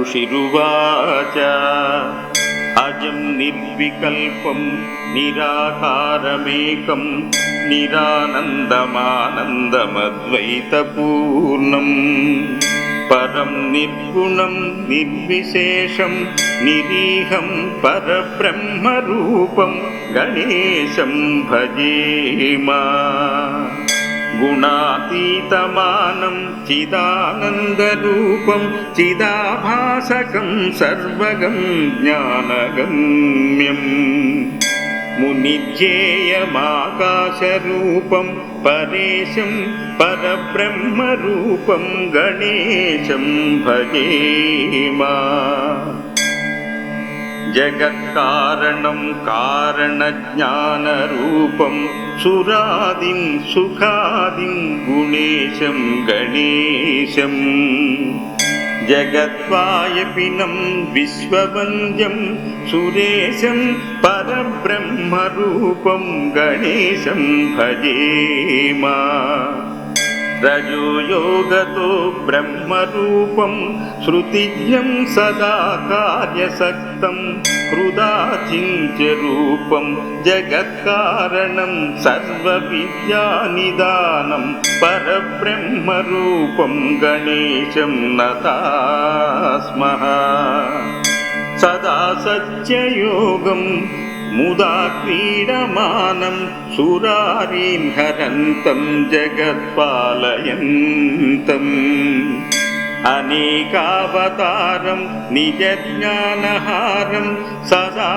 ఋషిరువాచ. అజం నిర్వికల్పం నిరాకారమేకం నిరానందమానందమద్వైతపూర్ణం. పరం నిర్గుణం నిర్విశేషం నిరీహం పరబ్రహ్మరూపం గణేశం गुणातीतमानं चिदानन्दरूपं चिदाभासकं सर्वगं ज्ञानगम्यम् मुनिध्येयमाकाशरूपं परेशं परब्रह्मरूपं गणेशं भजेमा जगत्कारणं कारणज्ञानरूपं सुरादिं सुखादिं गुणेशं गणेशम्। जगत्त्वायपिनं विश्ववन्द्यं सुरेशं परब्रह्मरूपं गणेशं भजेमा భజేమా రజోయోగతో బ్రహ్మరూపం శృతిజ్ఞం సదా కార్యసక్తం హృదాచింత్య రూపం జగత్కారణం సర్వవిద్యానిదానం పరబ్రహ్మరూపం గణేశం నతాస్మః సదా సత్యయోగం ముదా క్రీడమానం సురారీం హరంతం జగత్పాలయంతం అనేకావతారం నిజ జ్ఞానహారం సదా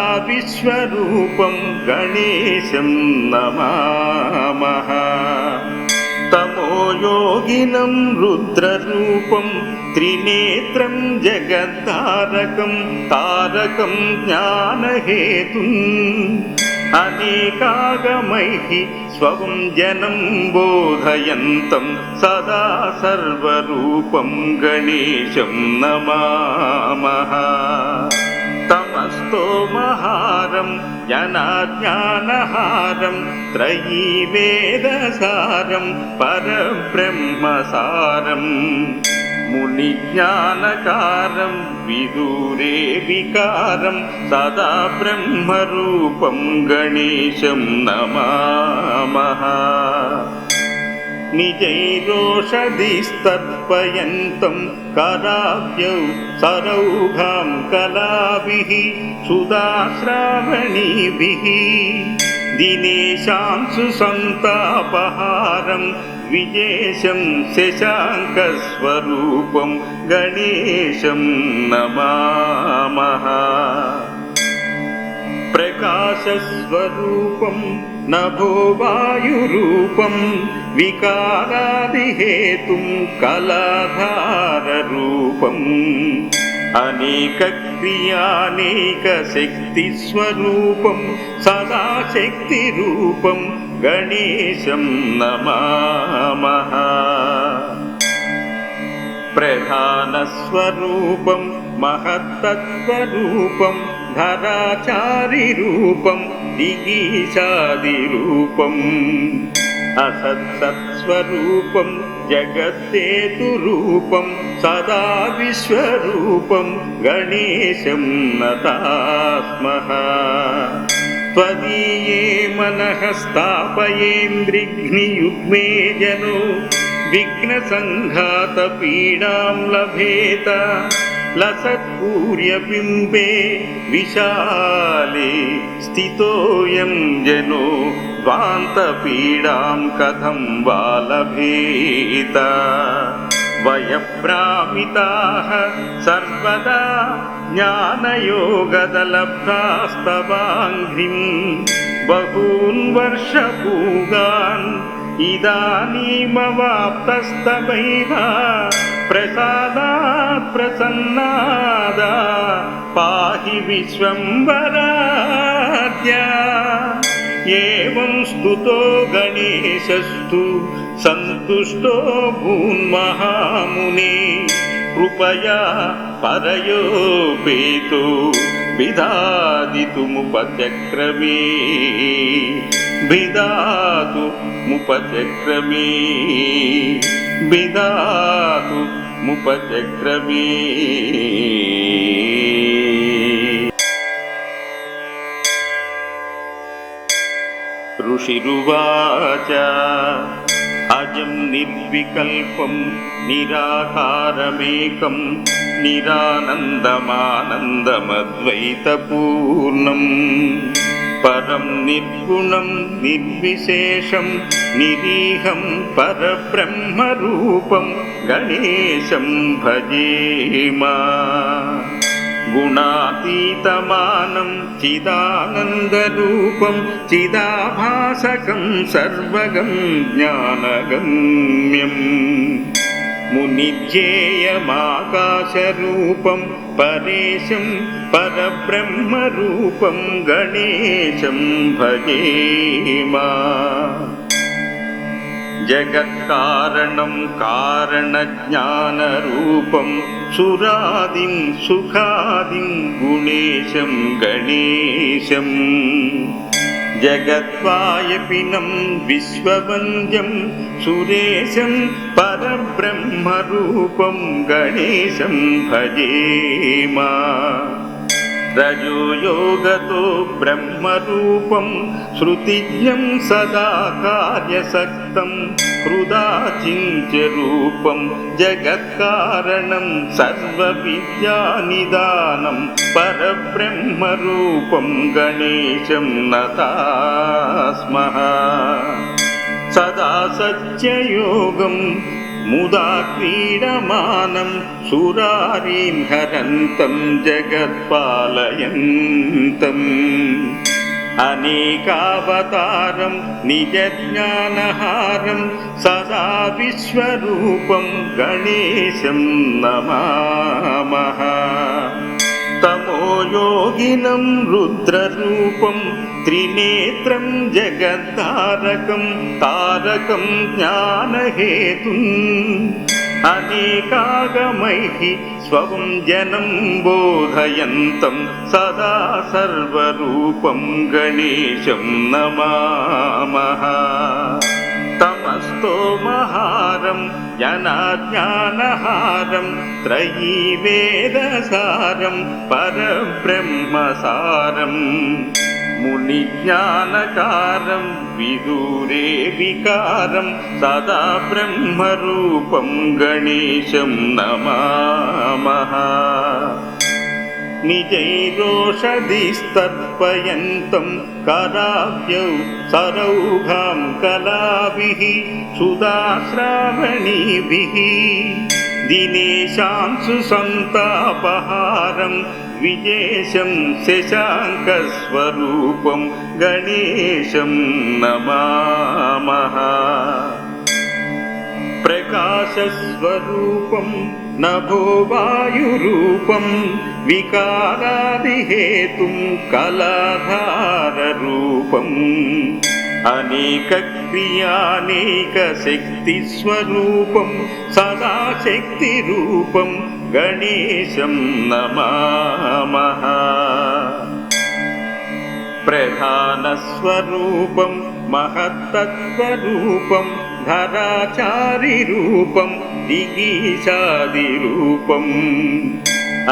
విశ్వరూపం గణేశం నమామః తమోయోగినం రుద్రరూపం త్రినేత్రం జగద్ధారకం తారకం జ్ఞానహేతుం. అనేకాగమైః స్వం జనం బోధయంతం సదా సర్వరూపం గణేశం నమామః తమస్తోమహారం జనాజ్ఞానహారం త్రయీ వేదసారం పరబ్రహ్మసారం మునిజ్ఞానకారం విదూరే వికారం సదా బ్రహ్మరూపం గణేశం నమామః నిజైరోషధిస్తర్పయంతం కరాబ్జౌ సరౌఘాం కలాభిः సుధాశ్రావణీభిः దినేశాంశు సంతాపహారం విజేశం శశాంకస్వరూపం గణేశం నమామః ప్రకాశస్వరూపం నభోవాయురూపం వికారాదిహేతుం కళాధారరూపం అనేక క్రియానేక శక్తి స్వరూపం సదా శక్తి రూపం గణేశం నమామః ప్రధానస్వరూపం మహత్తత్వరూపం ధరాచారిరూపం దిగీశాదిరూపం అసత్సత్స్వరూపం జగత్తేతురూపం సదా విశ్వరూపం గణేశం నతాస్మః त्वदीये मनः स्थापयेन्द्रिघ्नियुग्मे जनो विघ्नसङ्घातपीडां लभेत लसत्पूर्यबिम्बे विशाले स्थितोऽयं जनो ध्वान्तपीडां कथं वा लभेत वयभ्रामिताः सर्वदा ज्ञानयोगदलभ्रास्तवाङ्घ्रिं बहून् वर्षपूगान् इदानीमवाप्तस्तवैव ప్రసాదాత్ ప్రసన్నాద పాహి విశ్వంబరాద్య ఏం స్థుతో గణేశస్తు సంతుష్టో భూన్మహాముని కృపయా పరయోపేతో విధాదితుముపచక్రవే विधातु मुपचक्रमे विधातु ముపచక్రమే ఋషిరువాచ అజం నిర్వికల్పం నిరాకారమేకం నిరానందమానందమద్వైతపూర్ణం परं निर्गुणं निर्विशेषं निरीहं परब्रह्मरूपं गणेशं भजेमा। गुणातीतमानं चिदानन्दरूपं चिदाभासकं सर्वगं ज्ञानगम्यम्। मुनिध्येयमाकाशरूपं परेशं परब्रह्मरूपं गणेशं भजेम जगत्कारणं कारणज्ञानरूपं सुरादिं सुखादिं गुणेशं गणेशम्। జగద్వాయపినం విశ్వవంద్యం సురేశం పరబ్రహ్మరూపం గణేశం భజేమా. రజోయోగతో బ్రహ్మరూపం శృతిజ్ఞం సదా కార్యసక్తం హృదాచించరూపం జగత్కారణం సర్వవిద్యానిదానం పరబ్రహ్మరూపం గణేశం నతాస్మ సదా సత్యయోగం ముదా క్రీడమానం సురారీం హరంతం జగత్పాలయంతం అనేకావతారం నిజ జ్ఞానహారం సదా విశ్వరూపం గణేశం నమామః తమోయోగినం రుద్రరూపం త్రినేత్రం జగద్ధారకం తారకం జ్ఞానహేతుం. అనేకాగమైః స్వం జనం బోధయంతం సదా సర్వరూపం గణేశం నమామః తమస్తోమహారం జనాజ్ఞానహారం త్రయీ వేదసారం పరబ్రహ్మసారం మునిజ్ఞానకారం విదూరే వికారం సదా బ్రహ్మరూపం గణేశం నమామః నిజైరోషధిస్తర్పయంతం కరాభ్యౌ సరౌఘాం కలాభిः సుధాశ్రావణీభిः దినేశాంశు సంతాపహారం విజేశం శశాంకస్వరూపం గణేశం నమామః ప్రకాశస్వరూపం నభో వాయురూపం వికారాదిహేతుం కళాధారరూపం. అనేక క్రియానేక శక్తి స్వరూపం సదా శక్తి రూపం గణేశం నమామః ప్రధానస్వరూపం మహత్తత్వరూపం ధరాచారిరూపం దిగీశాదిరూపం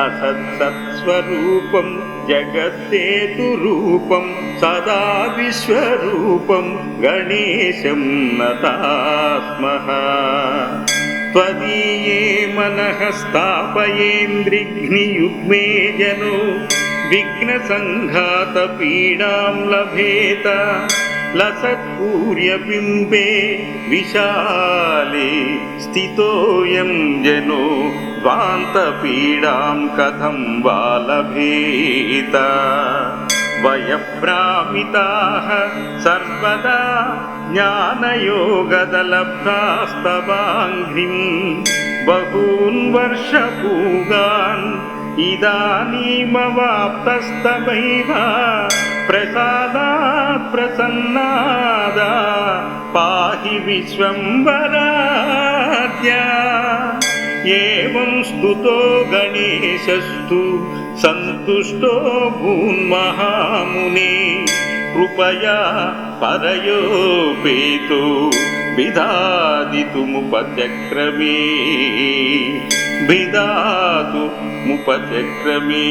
అసత్సత్స్వరూపం జగత్తేతురూపం సదా విశ్వరూపం గణేశం నతాస్మః त्वदीये मनः स्थापयेन्द्रिघ्नियुग्मे जनो विघ्नसङ्घातपीडां लभेत लसत्पूर्यबिम्बे विशाले स्थितोऽयं जनो ध्वान्तपीडां कथं वा लभेत? वयभ्रामिताः सर्वदा ज्ञानयोगदलभ्रास्तवाङ्घ्रिं बहून् वर्षपूगान् इदानीमवाप्तस्तमैव प्रसादात् प्रसन्नादा पाहि विश्वम्बराद्या एवं स्तुतो गणेशस्तु सन्तुष्टो भून्महामुने कृपया परयोपेतो విధాదితుముపచక్రమే విధాతు ముపచక్రమే.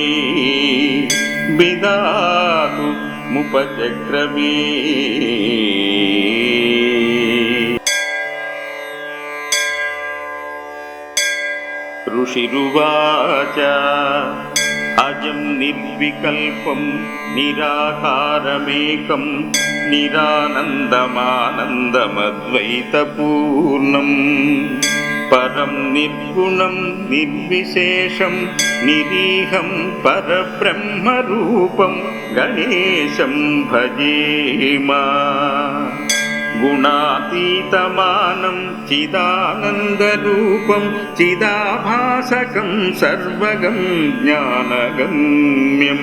విధాతు ముపచక్రమే. ఋషిరువాచ అజం నిర్వికల్పం నిరాకారమేకం నిరానందమానందమద్వైతపూర్ణం. పరం నిర్గుణం నిర్విశేషం నిరీహం పరబ్రహ్మరూపం గణేశం భజేమా. गुणातीतमानं चिदानन्दरूपं चिदाभासकं सर्वगं ज्ञानगम्यम्।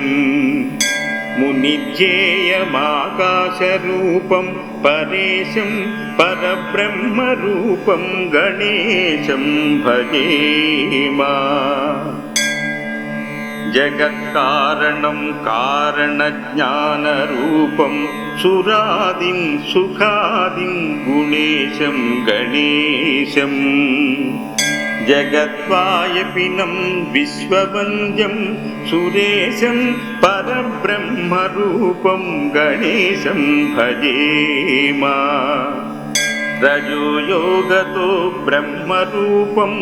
मुनिध्येयमाकाशरूपं परेशं परब्रह्मरूपं गणेशं भजेमा जगत्कारणं कारणज्ञानरूपं सुरादिं सुखादिं गुणेशं गणेशम्। जगत्त्वायपिनं विश्ववन्द्यं सुरेशं परब्रह्मरूपं गणेशं भजेमा రజోయోగతో బ్రహ్మరూపం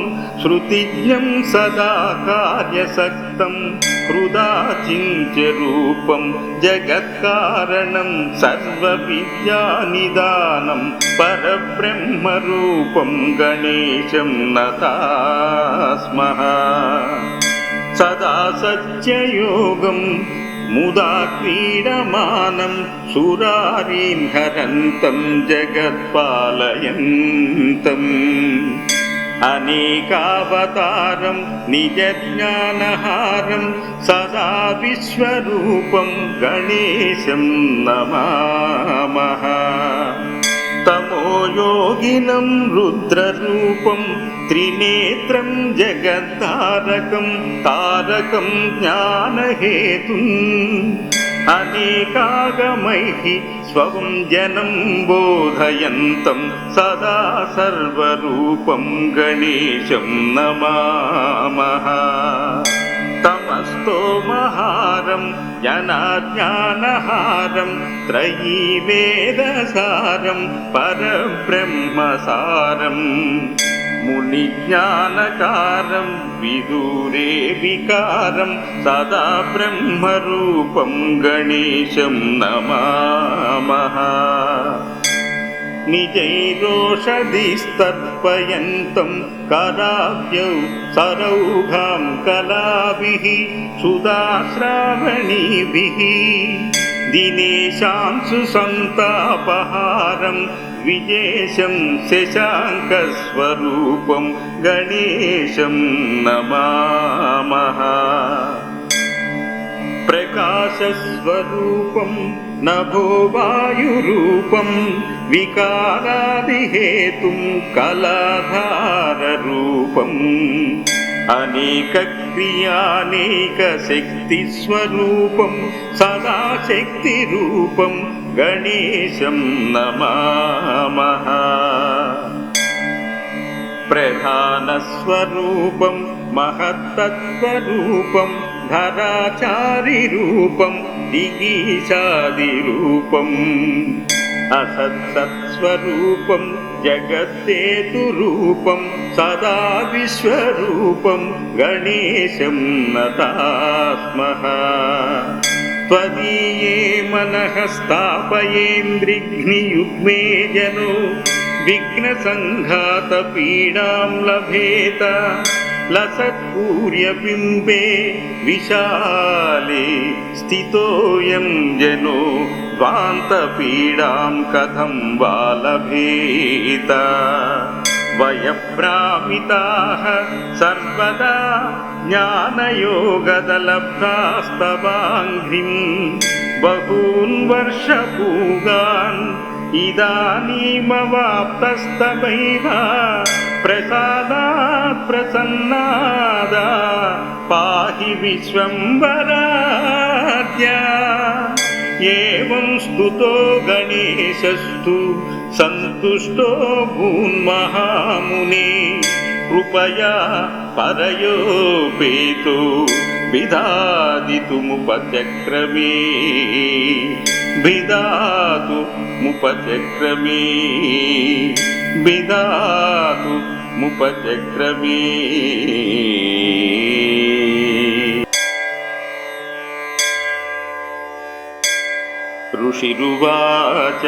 శృతిజ్ఞం సదా కార్యసక్తం హృదా చింత్యరూపం జగత్కారణం సర్వవిద్యానిదానం పరబ్రహ్మరూపం గణేశం నతాస్మ సదా సత్యయోగం ముదా క్రీడమానం సురారీన్ హరంతం జగత్పాలయంతం అనేకావతారం నిజ జ్ఞానహారం సదా విశ్వరూపం గణేశం నమామః తమోయోగినం రుద్రరూపం త్రినేత్రం జగద్ధారకం తారకం జ్ఞానహేతుం. అనేకాగమైః స్వం జనం బోధయంతం సదా సర్వరూపం గణేశం నమామః తమస్తోమహారం జనాజ్ఞానహారం త్రయీ వేదసారం పరబ్రహ్మసారం మునిజ్ఞానకారం విదూరే వికారం సదా బ్రహ్మరూపం గణేశం నమామః నిజైరోషధిస్తర్పయంతం కరాబ్జౌ సరౌఘాం కలాభిः సుధాశ్రావణీభిः దినేశాంశు సంతాపహారం విజేశం శశాంకస్వరూపం గణేశం నమామః ప్రకాశస్వరూపం నభో వాయురూపం వికారాదిహేతుం కళాధారరూపం. అనేక క్రియానేక శక్తి స్వరూపం సదా శక్తి రూపం గణేశం నమామః ప్రధానస్వరూపం మహత్తత్వరూపం ధరాచారిరూపం దిగీశాదిరూపం అసత్సత్స్వరూపం జగత్తేతురూపం సదా విశ్వరూపం గణేశం నతాస్మః त्वदीये मनः स्थापयेन्द्रिघ्नियुग्मे जनो विघ्नसङ्घातपीडां लभेत लसत्पूर्यबिम्बे विशाले स्थितोऽयं जनो ध्वान्तपीडां कथं वा लभेत वयभ्रामिताः सर्वदा ज्ञानयोगदलब्धास्तवाङ्घ्रिं बहून् वर्षपूगान् इदानीमवाप्तस्तमैव प्रसादात् प्रसन्नादा पाहि विश्वम्बराद्या एवं स्तुतो गणेशस्तु सन्तुष्टो भून्महामुने कृपया परयोपेतो विधादितुमुपचक्रमे विधातु मुपचक्रमे विधातु मुपचक्रमे ऋषिरुवाच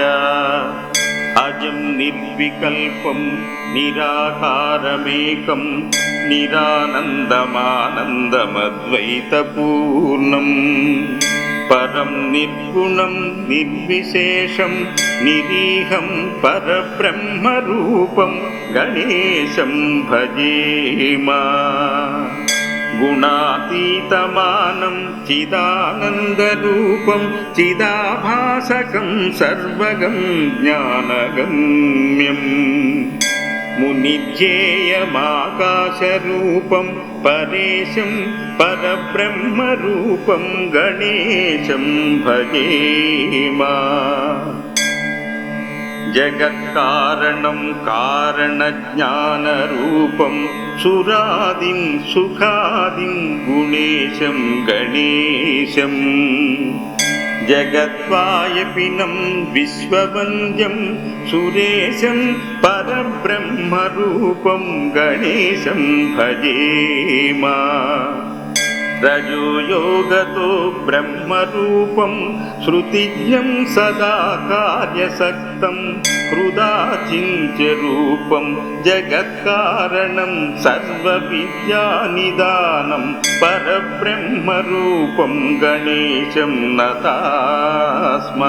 అజం నిర్వికల్పం నిరాకారమేకం నిరానందమానందమద్వైతపూర్ణం. పరం నిర్గుణం నిర్విశేషం నిరీహం పరబ్రహ్మరూపం గణేశం భజేమా. गुणातीतमानं चिदानन्दरूपं चिदाभासकं सर्वगं ज्ञानगम्यम् मुनिध्येयमाकाशरूपं परेशं परब्रह्मरूपं गणेशं भजेमा जगत्कारणं कारणज्ञानरूपं सुरादिं सुखादिं गुणेशं गणेशम् जगद्वायपिनं विश्ववन्द्यं सुरेशं परब्रह्मरूपं गणेशं भजेमा రజోయోగతో బ్రహ్మరూపం శృతిజ్ఞం సదా కార్యసక్తం హృదాచింత్య రూపం జగత్కారణం సర్వవిద్యానిదానం పరబ్రహ్మరూపం గణేశం నతాస్మ.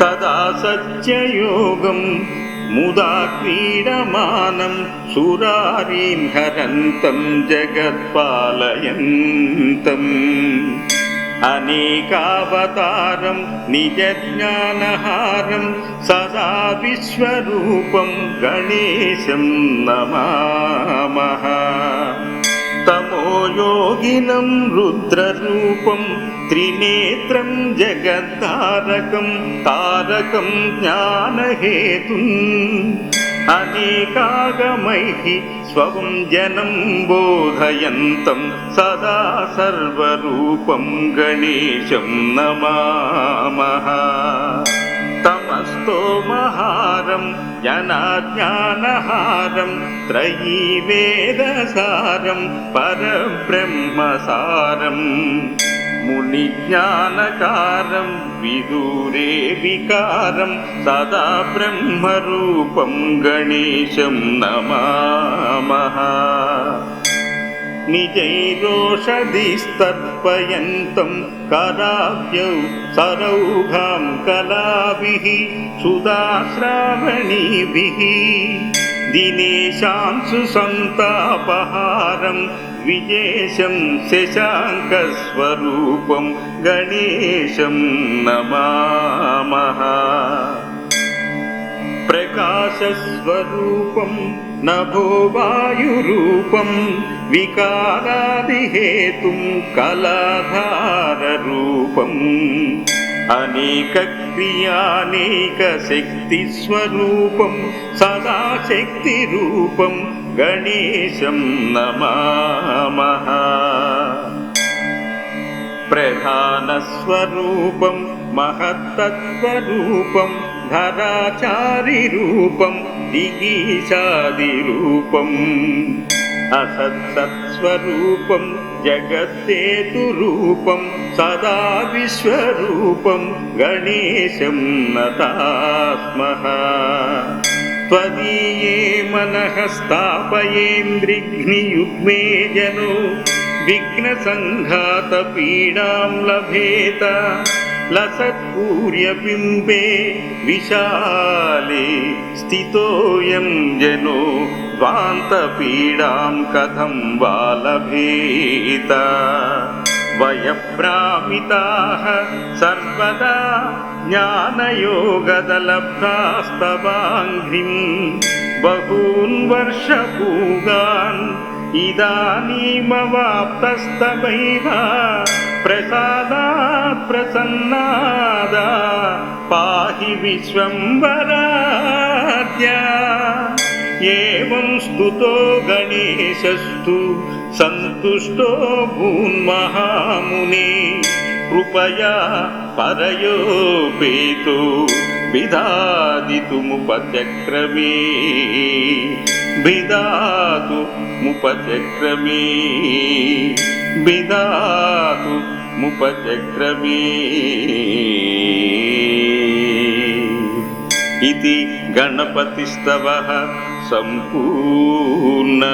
సదా సత్యయోగం मुदा क्रीडमानं सुरारीं हरन्तं जगत्पालयन्तम् अनेकावतारं निजज्ञानहारं सदा विश्वरूपं गणेशं नमामः तमोयोगिनं रुद्ररूपं त्रिनेत्रं जगद्धारकं तारकं ज्ञानहेतुम् अनेकागमैः स्वं जनं बोधयन्तं सदा सर्वरूपं गणेशं नमामः तमस्तोमहारं जनाज्ञानहारं त्रयीवेदसारं परब्रह्मसारम् मुनिज्ञानकारं विदूरे विकारं सदा ब्रह्मरूपं गणेशं नमामः निजैरोषधिस्तर्पयन्तं कराब्जौ सरौघां कलाभिः सुधाश्रावणीभिः दिनेशांसु सन्तापहारं विजेशं शशाङ्कस्वरूपं गणेशं नमामः प्रकाशस्वरूपं नभो वायुरूपं विकारादिहेतुं कलाधाररूपम् अनेकक्रियानेकशक्तिस्वरूपं सदा शक्तिरूपं गणेशं नमामः प्रधानस्वरूपं महत्तत्त्वरूपं धराचारिरूपं दिगीशादिरूपम् असत्सत्स्वरूपं जगद्देतुरूपं सदा विश्वरूपं गणेशं नता स्मः त्वदीये मनः स्थापयेन्द्रिघ्नियुग्मे जनो विघ्नसङ्घातपीडां लभेत लसत्पूर्यबिम्बे विशाले स्थितोऽयं जनो ध्वान्तपीडां कथं वा लभेत वयभ्रामिताः सर्वदा ज्ञानयोगदलब्धास्तवाङ्घ्रिं बहून् वर्षपूगान् इदानीमवाप्तस्तवैव प्रसादात् प्रसन्नादा पाहि विश्वम्बराद्या एवं स्तुतो गणेशस्तु सन्तुष्टो भून्महामुने कृपया परयोपेतो विधादितुमुपचक्रवे విధాతు ముపచక్రమే. విధాతు ముపచక్రమే. ఇది గణపతిస్తవ సంపూర్ణ.